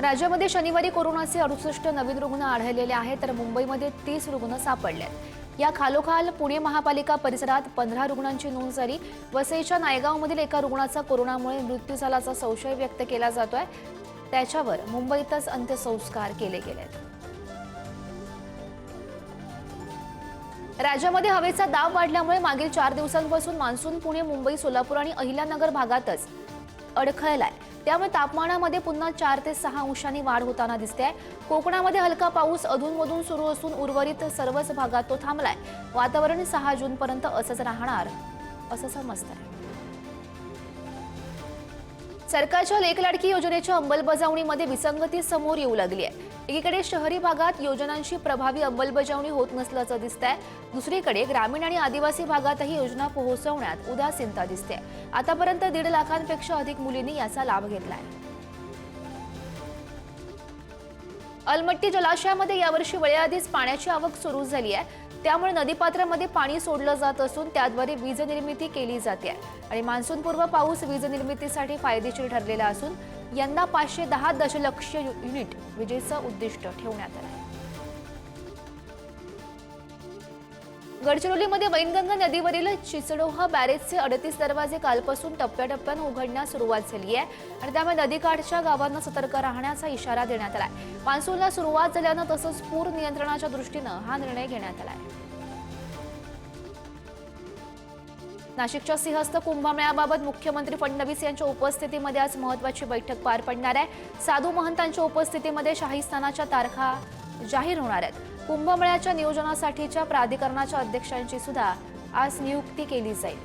राज्यामध्ये शनिवारी कोरोनाचे अडुसष्ट नवीन रुग्ण आढळलेले आहेत तर मुंबईमध्ये तीस रुग्ण सापडलेत. या खालोखाल पुणे महापालिका परिसरात पंधरा रुग्णांची नोंद झाली. वसईच्या नायगावमधील एका रुग्णाचा कोरोनामुळे मृत्यू झाल्याचा संशय व्यक्त केला जातोय. त्याच्यावर मुंबईतच अंत्यसंस्कार केले गेलेत. राज्यामध्ये हवेचा दाब वाढल्यामुळे मागील चार दिवसांपासून मान्सून पुणे मुंबई सोलापूर आणि अहिल्यानगर भागातच अडखळलाय. त्यामुळे तापमानामध्ये पुन्हा चार ते सहा अंशांनी वाढ होताना दिसते कोकणामध्ये हलका पाऊस अधूनमधून सुरू असून उर्वरित सर्वच भागात तो थांबलाय. वातावरण सहा जूनपर्यंत असंच राहणार असं समजतंय. सरकारच्या लेखलाडकी योजनेच्या अंमलबजावणीमध्ये विसंगती समोर येऊ लागली आहे एकीकडे शहरी भागात योजनांची प्रभावी अंमलबजावणी होत नसल्याचं दिसतंय. दुसरीकडे ग्रामीण आणि आदिवासी भागातही योजना पोहोचवण्यात उदासीनता दिसते आतापर्यंत दीड लाखांपेक्षा अधिक मुलींनी याचा लाभ घेतलाय. अलमट्टी जलाशयामध्ये यावर्षी वेळेआधीच पाण्याची आवक सुरू झाली आहे त्यामुळे नदीपात्रामध्ये पाणी सोडलं जात असून त्याद्वारे वीज निर्मिती केली जाते आणि मान्सूनपूर्व पाऊस वीज निर्मितीसाठी फायदेशीर ठरलेला असून यंदा पाचशे दहा दशलक्ष युनिट विजेचं उद्दिष्ट ठेवण्यात आलं आहे गडचिरोलीमध्ये वैनगंगा नदीवरील चिचडोहा बॅरेजचे अडतीस दरवाजे कालपासून टप्प्याटप्प्यानं उघडण्यास सुरुवात झाली आहे आणि त्यामुळे नदीकाठच्या गावांना सतर्क राहण्याचा इशारा देण्यात आलाय. मान्सूनला सुरुवात झाल्यानं तसंच पूर नियंत्रणाच्या दृष्टीनं हा निर्णय घेण्यात आला आहे नाशिकच्या सिंहस्थ कुंभमेळ्याबाबत मुख्यमंत्री फडणवीस यांच्या उपस्थितीमध्ये आज महत्वाची बैठक पार पडणार आहे. साधू महंतांच्या उपस्थितीमध्ये शाहीस्थानाच्या तारखा जाहीर होणार आहेत. कुंभमेळ्याच्या नियोजनासाठीच्या प्राधिकरणाच्या अध्यक्षांची सुद्धा आज नियुक्ती केली जाईल.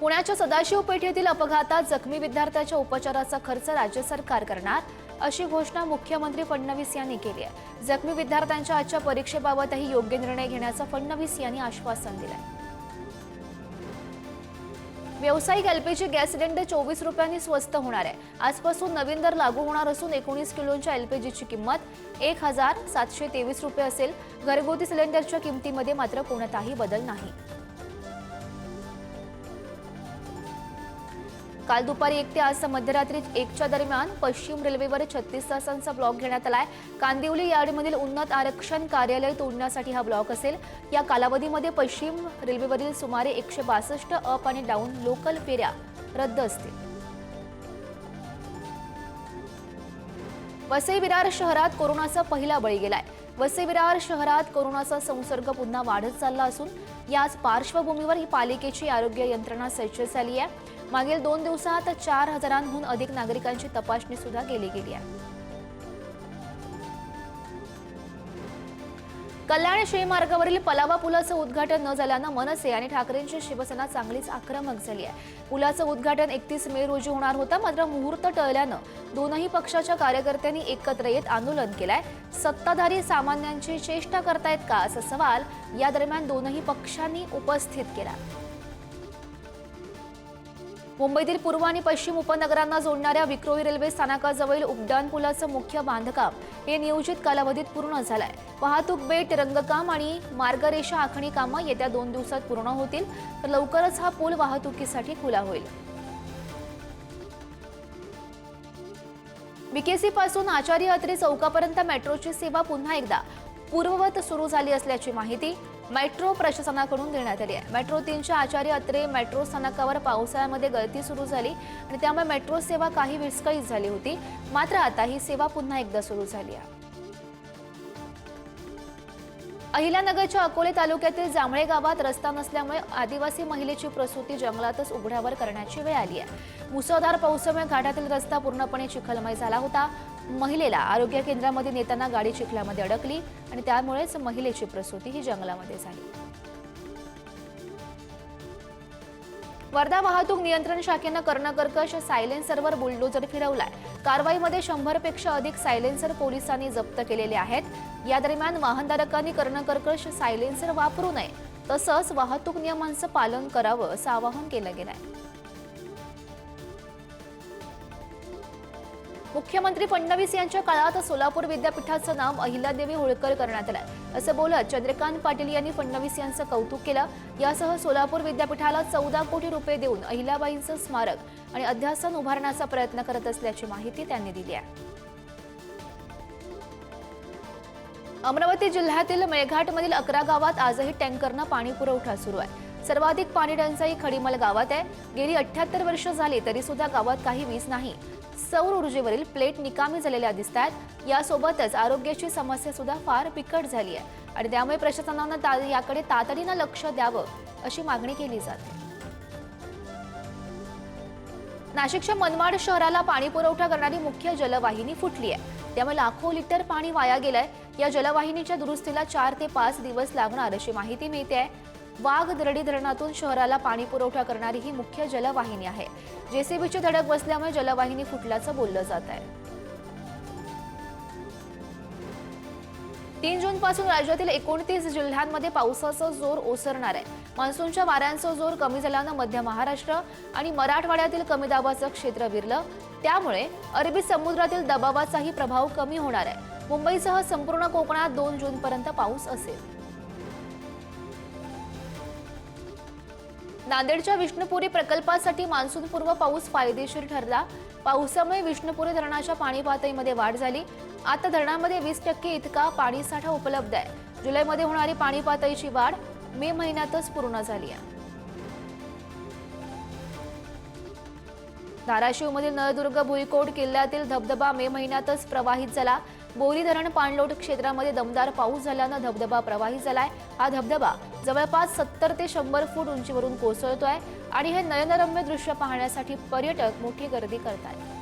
पुण्याच्या सदाशिव पेठेतील अपघातात जखमी विद्यार्थ्याच्या उपचाराचा खर्च राज्य सरकार करणार. अशी घोषणा मुख्यमंत्री फडणवीस यांनी केली आहे. जखमी विद्यार्थ्यांच्या आजच्या परीक्षेबाबतही योग्य निर्णय घेण्याचं फडणवीस यांनी आश्वासन दिलं व्यावसायिक एलपीजी गॅस सिलेंडर चोवीस रुपयांनी स्वस्त होणार आहे. आजपासून नवीन दर लागू होणार असून एकोणीस किलोच्या एलपीजीची किंमत एक हजार सातशे तेवीस रुपये असेल. घरगुती सिलेंडरच्या किमतीमध्ये मात्र कोणताही बदल नाही. काल दुपारी एक ते आज मध्यरात्री एकच्या दरम्यान पश्चिम रेल्वेवर छत्तीस तासांचा ब्लॉक घेण्यात आलाय. कांदिवली यार्डमधील उन्नत आरक्षण कार्यालय तोडण्यासाठी हा ब्लॉक असेल. या कालावधीमध्ये पश्चिम रेल्वेवरील सुमारे एकशे बासष्ट अप आणि डाऊन लोकल फेऱ्या रद्द असतील. वसई विरार शहरात कोरोनाचा पहिला बळी गेलाय. वसई विरार शहरात कोरोनाचा संसर्ग पुन्हा वाढत चालला असून याच पार्श्वभूमीवर ही पालिकेची आरोग्य यंत्रणा सज्ज झाली आहे. मागील दोन दिवसात चार हजारांहून अधिक नागरिकांची तपासणी सुद्धा केली गेली आहे. कल्याण शिवमार्गावरील पलावा पुलाचं उद्घाटन न झाल्यानं मनसे आणि ठाकरेंची शिवसेना चांगलीच आक्रमक झाली आहे. पुलाचं उद्घाटन एकतीस मे रोजी होणार होतं मात्र मुहूर्त टळल्यानं दोनही पक्षाच्या कार्यकर्त्यांनी एकत्र येत आंदोलन केलंय. सत्ताधारी सामान्यांची चेष्टा करतायत का असा सवाल या दरम्यान दोनही पक्षांनी उपस्थित केला. मुंबईतील पूर्व आणि पश्चिम उपनगरांना जोडणाऱ्या विक्रोळी रेल्वे स्थानकाजवळील उड्डाण पुलाचं मुख्य बांधकाम हे नियोजित कालावधीत पूर्ण झालंय. वाहतूक बेट रंगकाम आणि मार्गरेषा आखणी कामं येत्या दोन दिवसात पूर्ण होतील. तर लवकरच हा पूल वाहतुकीसाठी खुला होईल. बीकेसी पासून आचार्य अत्रे चौकापर्यंत मेट्रोची सेवा पुन्हा एकदा पूर्ववत सुरू झाली असल्याची माहिती मेट्रो प्रशासनाकडून देण्यात आली आहे. मेट्रो तीनच्या आचार्य अत्रे मेट्रो स्थानकावर पावसाळ्यामध्ये गळती सुरू झाली आणि त्यामुळे मेट्रो सेवा काही विस्कळीत झाली होती. मात्र आता ही सेवा पुन्हा एकदा सुरू झाली आहे. अहिल्यानगरच्या अकोले तालुक्यातील जांभळे गावात रस्ता नसल्यामुळे आदिवासी महिलेची प्रसूती जंगलातच उघड्यावर करण्याची वेळ आली आहे. मुसळधार पावसामुळे घाटातील रस्ता पूर्णपणे चिखलमय झाला होता. महिलेला आरोग्य केंद्रामध्ये नेताना गाडी चिखलामध्ये अडकली आणि त्यामुळेच महिलेची प्रसूती ही जंगलामध्ये झाली. वर्धा वाहतूक नियंत्रण शाखेनं कर्णकर्कश सायलेन्सरवर बुलडोजर फिरवलाय. कारवाईमध्ये शंभरपेक्षा अधिक सायलेन्सर पोलिसांनी जप्त केलेले आहेत. या दरम्यान वाहनधारकांनी कर्णकर्कश सायलेन्सर वापरू नये. तसंच वाहतूक नियमांचं पालन करावं असं आवाहन केलं गेलं आहे मुख्यमंत्री फडणवीस यांच्या काळात सोलापूर विद्यापीठाचं नाव अहिल्यादेवी होळकर करण्यात आलं असं बोलत चंद्रकांत पाटील यांनी फडणवीस यांचं कौतुक केलं. यासह सोलापूर विद्यापीठाला चौदा कोटी रुपये देऊन अहिल्याबाईंचं स्मारक आणि अध्यासन उभारण्याचा प्रयत्न करत असल्याची माहिती त्यांनी दिली आहे. अमरावती जिल्ह्यातील मेळघाटमधील अकरा गावात आजही टँकरनं पाणी पुरवठा सुरू आहे. सर्वाधिक पाणी टंचाई खडीमल गावात आहे. गेली अठ्याहत्तर वर्ष झाली तरी सुद्धा गावात काही वीज नाही. सौर ऊर्जेवरील प्लेट निकामी झालेल्या दिसत आहेत. यासोबतच आरोग्याची समस्या सुद्धा फार बिकट झाली आहे. आणि त्यामुळे प्रशासनानं ता- याकडे तातडीनं लक्ष द्यावं अशी मागणी केली जाते. नाशिकच्या मनमाड शहराला पाणी पुरवठा करणारी मुख्य जलवाहिनी फुटली आहे. त्यामुळे लाखो लिटर पाणी वाया गेलंय. या जलवाहिनीच्या दुरुस्तीला चार ते पाच दिवस लागणार अशी माहिती मिळते आहे. वाघ दरडी धरणातून शहराला पाणी पुरवठा करणारी ही मुख्य जलवाहिनी आहे. जेसीबीची धडक बसल्यामुळे जलवाहिनी फुटल्याचं बोललं जात आहे. तीन जून पासून राज्यातील एकोणतीस जिल्ह्यांमध्ये पावसाचा जोर ओसरणार आहे. मान्सूनच्या वाऱ्यांचा जोर कमी झाल्यानं मध्य महाराष्ट्र आणि मराठवाड्यातील कमी दाबाचं क्षेत्र विरलं. त्यामुळे अरबी समुद्रातील दबावाचाही प्रभाव कमी होणार आहे. मुंबईसह संपूर्ण कोकणात दोन जून पर्यंत पाऊस असेल. नांदेडच्या विष्णुपुरी प्रकल्पासाठी मान्सूनपूर्व पाऊस फायदेशीर ठरला. पावसामुळे विष्णुपुरी धरणाच्या पाणी पातळीमध्ये वाढ झाली. आता धरणामध्ये वीस टक्के इतका पाणीसाठा उपलब्ध आहे. जुलैमध्ये होणारी पाणी पातळीची वाढ मे महिन्यातच पूर्ण झाली आहे. धाराशिवमधील नळदुर्ग भुईकोट किल्ल्यातील धबधबा मे महिन्यातच प्रवाहित झाला. बोरी धरण पाणलोट क्षेत्रामध्ये दमदार पाऊस झाल्यानं धबधबा प्रवाहित झालाय. हा धबधबा जवळपास सत्तर ते शंभर फूट उंचीवरून कोसळतोय आणि हे नयनरम्य दृश्य पाहण्यासाठी पर्यटक मोठी गर्दी करत आहेत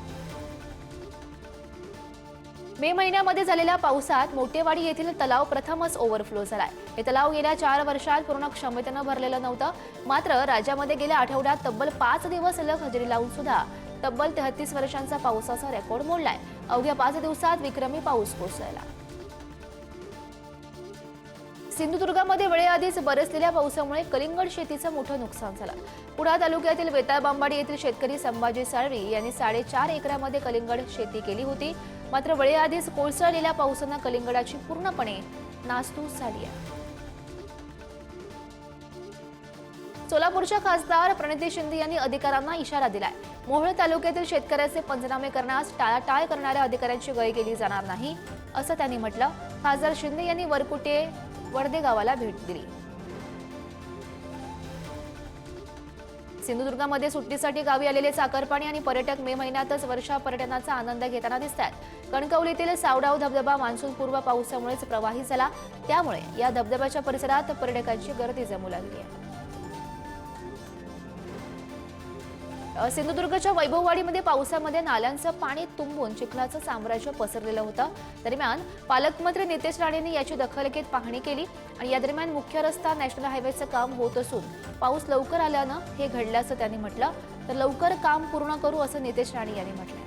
मे महिन्यामध्ये झालेल्या पावसात मोठेवाडी येथील तलाव प्रथमच ओव्हरफ्लो झालाय. हे तलाव गेल्या चार वर्षात पूर्ण क्षमतेनं भरलेलं नव्हतं. मात्र राज्यामध्ये गेल्या आठवड्यात तब्बल पाच दिवस सलग हजेरी लावून सुद्धा तब्बल तेहतीस वर्षांचा पावसाचा रेकॉर्ड मोडलाय. अवघ्या पाच दिवसात विक्रमी पाऊस कोसळला. सिंधुदुर्गामध्ये वेळेआधीच बरसलेल्या पावसामुळे कलिंगड शेतीचं मोठं नुकसान झालं. पुणा तालुक्यातील वेताळ बांबाडी येथील शेतकरी संभाजी साळवी यांनी साडेचार एकरामध्ये कलिंगड शेती केली होती. मात्र वेळेआधीच कोसळलेल्या पावसानं कलिंगडाची पूर्णपणे नासधूस झाली आहे. सोलापूरच्या खासदार प्रणिती शिंदे यांनी अधिकाऱ्यांना इशारा दिलाय. मोहोळ तालुक्यातील शेतकऱ्याचे पंचनामे करण्यास टाळाटाळ करणाऱ्या अधिकाऱ्यांची गय केली जाणार नाही असं त्यांनी म्हटलं. खासदार शिंदे यांनी वरकुटे वडदे गावाला भेट दिली. सिंधुदुर्गामध्ये सुट्टीसाठी गावी आलेले चाकरपाणी आणि पर्यटक मे महिन्यातच वर्षा पर्यटनाचा आनंद घेताना दिसत आहेत कणकवलीतील सावडाव धबधबा मान्सूनपूर्व पावसामुळेच प्रवाही झाला. त्यामुळे या धबधब्याच्या परिसरात पर्यटकांची गर्दी जमू लागली आहे. सिंधुदुर्गच्या वैभववाडीमध्ये पावसामध्ये नाल्यांचं पाणी तुंबून चिखलाचं साम्राज्य पसरलेलं होतं. दरम्यान पालकमंत्री नितेश राणेंनी याची दखल घेत पाहणी केली आणि या दरम्यान मुख्य रस्ता नॅशनल हायवेचं काम होत असून पाऊस लवकर आल्यानं हे घडल्याचं त्यांनी म्हटलं. तर लवकर काम पूर्ण करू असं नितेश राणे यांनी म्हटलं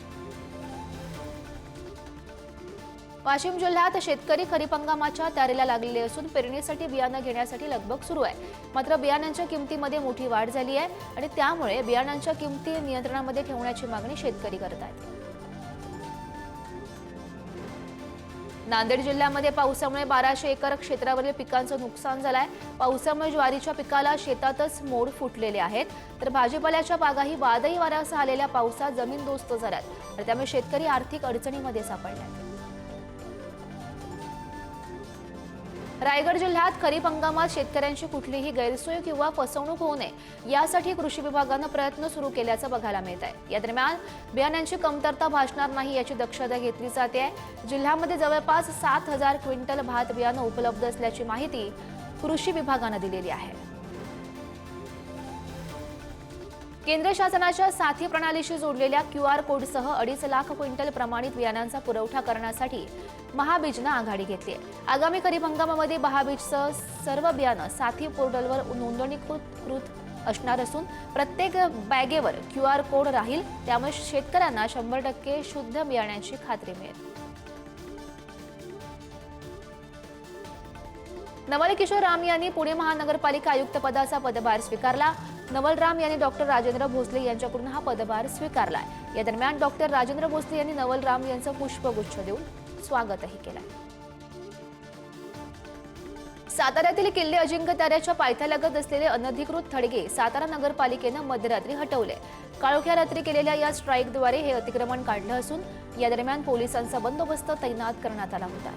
वाशिम जिल्ह्यात शेतकरी खरीप हंगामाच्या तयारीला लागलेले असून पेरणीसाठी बियाणं घेण्यासाठी लगबग सुरू आहे. मात्र बियाण्यांच्या किमतीमध्ये मोठी वाढ झाली आहे आणि त्यामुळे बियाणांच्या किमती नियंत्रणामध्ये ठेवण्याची मागणी शेतकरी करत आहेत. नांदेड जिल्ह्यामध्ये पावसामुळे बाराशे एकर क्षेत्रावरील पिकांचं नुकसान झालं आहे पावसामुळे ज्वारीच्या पिकाला शेतातच मोड फुटलेले आहेत. तर भाजीपाल्याच्या बागाही वादळी वाऱ्यासह आलेल्या पावसात जमीनदोस्त झाल्यात. आणि त्यामुळे शेतकरी आर्थिक अडचणीमध्ये सापडल्यात रायगड जिल्ह्यात खरीप हंगामात शेतकऱ्यांची कुठलीही गैरसोय किंवा फसवणूक होऊ नये यासाठी कृषी विभागानं प्रयत्न सुरू केल्याचं बघायला मिळत आहे. या दरम्यान बियाण्यांची कमतरता भासणार नाही याची दक्षता घेतली जाते आहे. जिल्ह्यामध्ये जवळपास सात हजार क्विंटल भात बियाणं उपलब्ध असल्याची माहिती कृषी विभागानं दिलेली आहे. केंद्र शासनाच्या साथी प्रणालीशी जोडलेल्या क्यू आर कोडसह अडीच लाख क्विंटल प्रमाणित बियाणांचा पुरवठा करण्यासाठी महाबीजनं आघाडी घेतली आहे. आगामी खरीप हंगामामध्ये महाबीजचं सर्व बियाणं साथी पोर्टलवर नोंदणीकृत कृत असणार असून प्रत्येक बॅगेवर क्यू आर कोड राहील. त्यामुळे शेतकऱ्यांना शंभर टक्के शुद्ध बियाण्याची खात्री मिळेल. नवल किशोर राम यांनी पुणे महानगरपालिका आयुक्त पदाचा पदभार स्वीकारला. नवलराम यांनी डॉक्टर राजेंद्र भोसले यांच्याकडून हा पदभार स्वीकारलाय. या दरम्यान डॉक्टर राजेंद्र भोसले यांनी नवलराम यांचं पुष्पगुच्छ देऊन स्वागतही केलंय. साताऱ्यातील किल्ले अजिंक्यताऱ्याच्या पायथ्यालगत असलेले अनधिकृत थडगे सातारा नगरपालिकेनं मध्यरात्री हटवले. काळोख्या रात्री केलेल्या या स्ट्राईकद्वारे हे अतिक्रमण काढलं असून या दरम्यान पोलिसांचा बंदोबस्त तैनात करण्यात आला होता.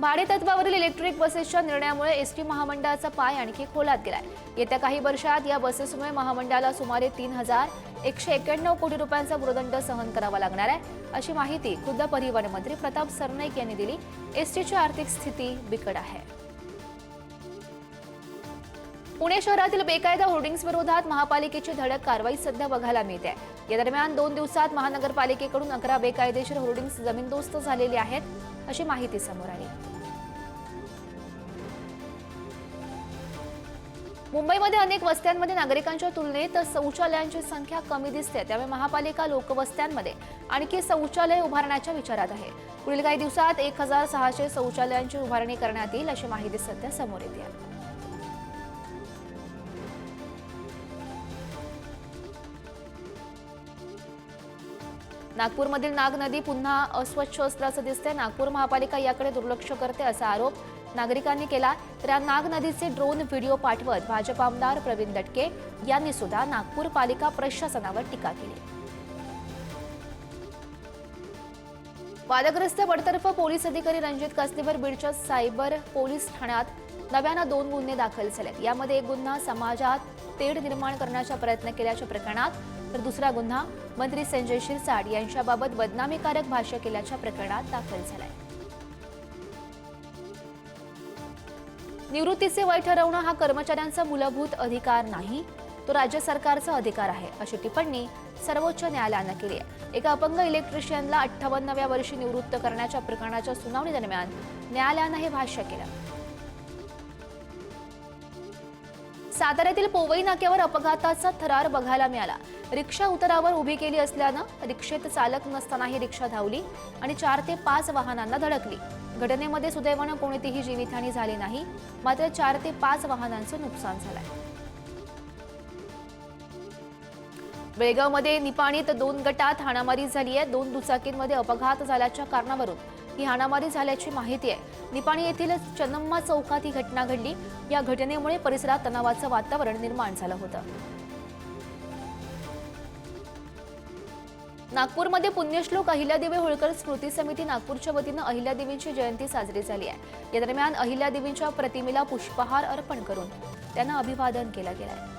भाडेतत्वावरील इलेक्ट्रिक बसेसच्या निर्णयामुळे एस टी महामंडळाचा पाय आणखी खोलात गेलाय. येत्या काही वर्षात या बसेसमुळे महामंडळाला सुमारे तीन हजार एकशे एक्याण्णव कोटी रुपयांचा भूर्दंड सहन करावा लागणार आहे अशी माहिती खुद्द परिवहन मंत्री प्रताप सरनाईक यांनी दिली. एसटीची आर्थिक स्थिती बिकट आहे. पुणे शहरातील बेकायदा होर्डिंग्स विरोधात महापालिकेची धडक कारवाई सध्या बघायला मिळते. या दरम्यान दोन दिवसात महानगरपालिकेकडून अकरा बेकायदेशीर होर्डिंग्स जमीनदोस्त झालेली आहेत अशी माहिती समोर आली. मुंबईमध्ये अनेक वस्त्यांमध्ये नागरिकांच्या तुलनेत शौचालयांची संख्या कमी दिसते. त्यामुळे महापालिका लोकवस्त्यांमध्ये आणखी शौचालय उभारण्याच्या विचारात आहे. पुढील काही दिवसात एक हजार सहाशे शौचालयांची उभारणी करण्यात येईल अशी माहिती सध्या समोर येते आहे. नागपूरमधील नाग नदी पुन्हा अस्वच्छ असल्याचं दिसतंय. नागपूर महापालिका याकडे दुर्लक्ष करते असा आरोप नागरिकांनी केला तर या नाग नदीचे ड्रोन व्हिडिओ पाठवत भाजप आमदार प्रवीण दटके यांनी सुद्धा नागपूर पालिका प्रशासनावर टीका केली. वादग्रस्त बडतर्फ पोलीस अधिकारी रणजित कासनीवर बीडच्या सायबर पोलीस ठाण्यात नव्यानं दोन गुन्हे दाखल झालेत. यामध्ये एक गुन्हा समाजात तेढ निर्माण करण्याचा प्रयत्न केल्याच्या प्रकरणात तर दुसरा गुन्हा मंत्री संजय शिरसाट यांच्याबाबत बदनामीकारक भाष्य केल्याच्या प्रकरणात दाखल झालाय. निवृत्तीचे वय ठरवणं हा कर्मचाऱ्यांचा मूलभूत अधिकार नाही तो राज्य सरकारचा अधिकार आहे अशी टिप्पणी सर्वोच्च न्यायालयानं केली आहे. एका अपंग इलेक्ट्रिशियनला अठ्ठावन्नव्या वर्षी निवृत्त करण्याच्या प्रकरणाच्या सुनावणी दरम्यान न्यायालयानं हे भाष्य केलं. साताऱ्यातील पोवई नाक्यावर अपघाताचा थरार बघायला मिळाला. रिक्षा उतरावर उभी केली असल्यानं रिक्षेत चालक नसताना ही रिक्षा धावली आणि चार ते पाच वाहनांना धडकली. घटनेमध्ये सुदैवानं कोणतीही जीवितहानी झाली नाही मात्र चार ते पाच वाहनांचं नुकसान झालंय. बेळगावमध्ये निपाणीत दोन गटात हाणामारी झाली आहे दोन दुचाकींमध्ये अपघात झाल्याच्या कारणावरून ही हाणामारी झाल्याची माहिती आहे. निपाणी येथील चन्नम्मा चौकात ही घटना घडली. या घटनेमुळे परिसरात तणावाचं वातावरण निर्माण झालं होतं. नागपूरमध्ये पुण्यश्लोक अहिल्यादेवी होळकर स्मृती समिती नागपूरच्या वतीनं अहिल्यादेवींची जयंती साजरी झाली आहे. या दरम्यान अहिल्यादेवींच्या प्रतिमेला पुष्पहार अर्पण करून त्यांना अभिवादन केलं गेलं आहे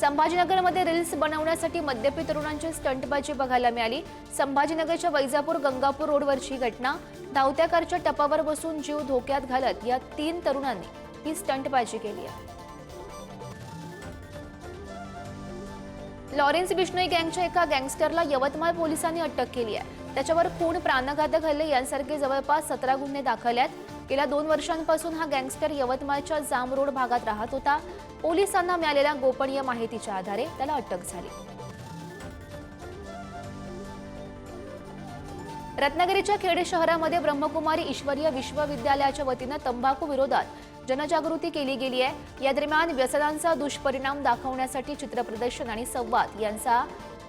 संभाजीनगरमध्ये रील्स बनवण्यासाठी मद्यपी तरुणांची स्टंटबाजी बघायला मिळाली. संभाजीनगरच्या वैजापूर गंगापूर रोडवरची घटना धावत्या कारच्या टपावर बसून जीव धोक्यात घालत या तीन तरुणांनी ही स्टंटबाजी केली आहे. लॉरेन्स बिश्नोई गँगच्या एका गँगस्टरला यवतमाळ पोलिसांनी अटक केली आहे. त्याच्यावर खून प्राणघातक हल्ले यांसारखे जवळपास सतरा गुन्हे दाखल आहेत. गेल्या दोन वर्षांपासून हा गँगस्टर यवतमाळच्या जाम रोड भागात राहत होता. पोलिसांना मिळालेल्या गोपनीय माहितीच्या आधारे त्याला अटक झाली. रत्नागिरीच्या खेडे शहरामध्ये ब्रह्मकुमारी ईश्वरीय विश्वविद्यालयाच्या वतीनं तंबाखू विरोधात जनजागृती केली गेली आहे. या दरम्यान व्यसनांचा दुष्परिणाम दाखवण्यासाठी चित्रप्रदर्शन आणि संवाद यांचा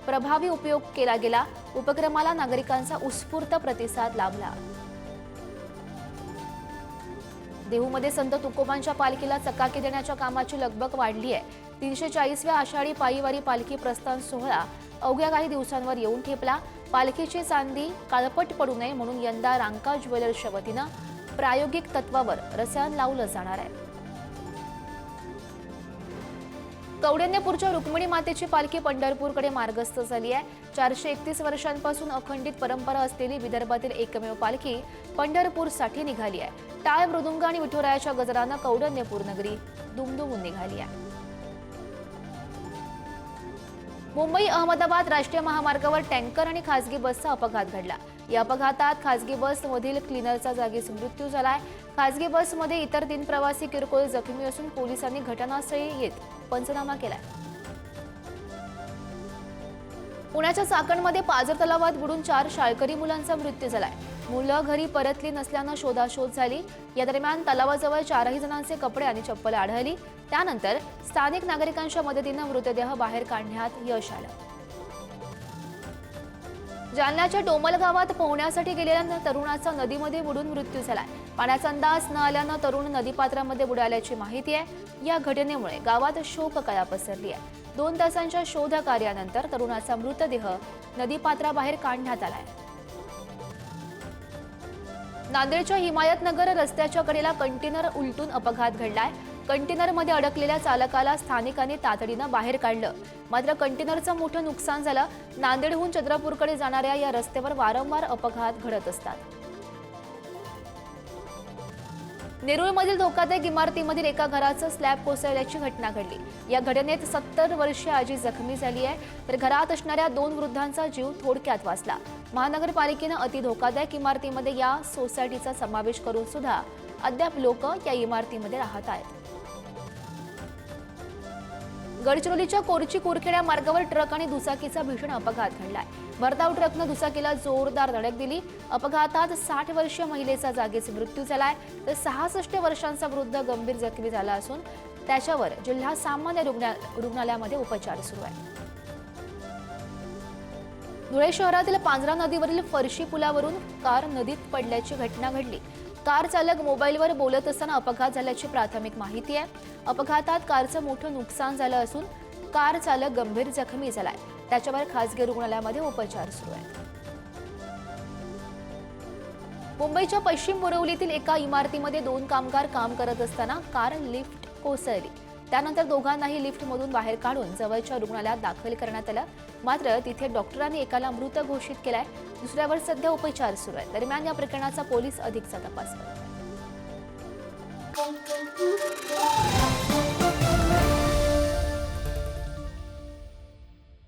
प्रभावी उपयोग केला गेला. उपक्रमाला नागरिकांचा उत्स्फूर्त प्रतिसाद लाभला. देहूमध्ये संत तुकोबांच्या पालखीला चकाकी देण्याच्या कामाची लगबग वाढली आहे. तीनशे चाळीसव्या आषाढी पायीवारी पालखी प्रस्थान सोहळा अवघ्या काही दिवसांवर येऊन ठेपला. पालखीची चांदी काळपट पडू नये म्हणून यंदा रांका ज्वेलर्सच्या वतीनं प्रायोगिक तत्वावर रसायन लावलं जाणार आहे. कौडण्यपूरच्या रुक्मिणी मातेची पालखी पंढरपूरकडे मार्गस्थ झाली आहे. चारशे एकतीस वर्षांपासून अखंडित परंपरा असलेली विदर्भातील एकमेव पालखी पंढरपूरसाठी निघाली आहे. टाळ मृदुंग आणि विठुरायाच्या गजरानं कौडन्यपूर नगरी दुमदुमून निघाली आहे. मुंबई अहमदाबाद राष्ट्रीय महामार्गावर टँकर आणि खासगी बसचा अपघात घडला. या अपघातात खासगी बसमधील क्लिनरचा जागीच मृत्यू झालाय. खासगी बसमध्ये इतर तीन प्रवासी किरकोळ जखमी असून पोलिसांनी घटनास्थळी येत पंचनामा केलाय. पुण्याच्या चाकणमध्ये पाझर तलावात बुडून चार शाळकरी मुलांचा मृत्यू झालाय. मुलं घरी परतली नसल्यानं शोधाशोध झाली. या दरम्यान तलावाजवळ चारही जणांचे कपडे आणि चप्पल आढळली. त्यानंतर स्थानिक नागरिकांच्या मदतीनं मृतदेह बाहेर काढण्यात यश आलं. जालन्याच्या डोमल गावात पोहण्यासाठी गेलेल्या तरुणाचा नदीमध्ये बुडून मृत्यू झालाय. पाण्याचा अंदाज न आल्यानं तरुण नदीपात्रामध्ये बुडाल्याची माहिती आहे. या घटनेमुळे गावात शोककळा पसरली आहे. दोन तासांच्या शोध कार्यानंतर तरुणाचा मृतदेह नदीपात्राबाहेर काढण्यात आलाय. नांदेडच्या हिमायतनगर रस्त्याच्या कडेला कंटेनर उलटून अपघात घडलाय. कंटेनरमध्ये अडकलेल्या चालकाला स्थानिकांनी तातडीनं बाहेर काढलं. मात्र कंटेनरचं मोठं नुकसान झालं. नांदेडहून चंद्रपूरकडे जाणाऱ्या या रस्त्यावर वारंवार अपघात घडत असतात. नेरूळमधील धोकादायक इमारतीमधील एका घराचं स्लॅब कोसळल्याची घटना घडली. या घटनेत सत्तर वर्षीय आजी जखमी झाली आहे. तर घरात असणाऱ्या दोन वृद्धांचा जीव थोडक्यात वाचला. महानगरपालिकेनं अति धोकादायक इमारतीमध्ये या सोसायटीचा समावेश करून सुद्धा अद्याप लोक या इमारतीमध्ये राहत आहेत. गडचिरोलीच्या कोरची कुरखेड्या मार्गावर ट्रक आणि दुचाकीचा भीषण अपघात घडलाय. भरधाव ट्रकनं दुचाकीला जोरदार धडक दिली. अपघातात साठ वर्षीय महिलेचा जागीच मृत्यू झालाय. तर सहासष्ट वर्षांचा वृद्ध गंभीर जखमी झाला असून त्याच्यावर जिल्हा सामान्य रुग्णा रुग्णालयामध्ये उपचार सुरू आहे धुळे शहरातील पांझरा नदीवरील फरशी पुलावरून कार नदीत पडल्याची घटना घडली. कार चालक मोबाईलवर बोलत असताना अपघात झाल्याची प्राथमिक माहिती आहे. अपघातात कारचं मोठं नुकसान झालं असून कार चालक गंभीर जखमी झालाय. त्याच्यावर खासगी रुग्णालयामध्ये उपचार सुरू आहेत. मुंबईच्या पश्चिम बोरवलीतील एका इमारतीमध्ये दोन कामगार काम करत असताना कार लिफ्ट कोसळली. त्यानंतर दोघांनाही लिफ्टमधून बाहेर काढून जवळच्या रुग्णालयात दाखल करण्यात आलं. मात्र तिथे डॉक्टरांनी एकाला मृत घोषित केलाय. दुसऱ्यावर सध्या उपचार सुरू आहेत. दरम्यान या प्रकरणाचा पोलीस अधिकचा तपास करत आहेत.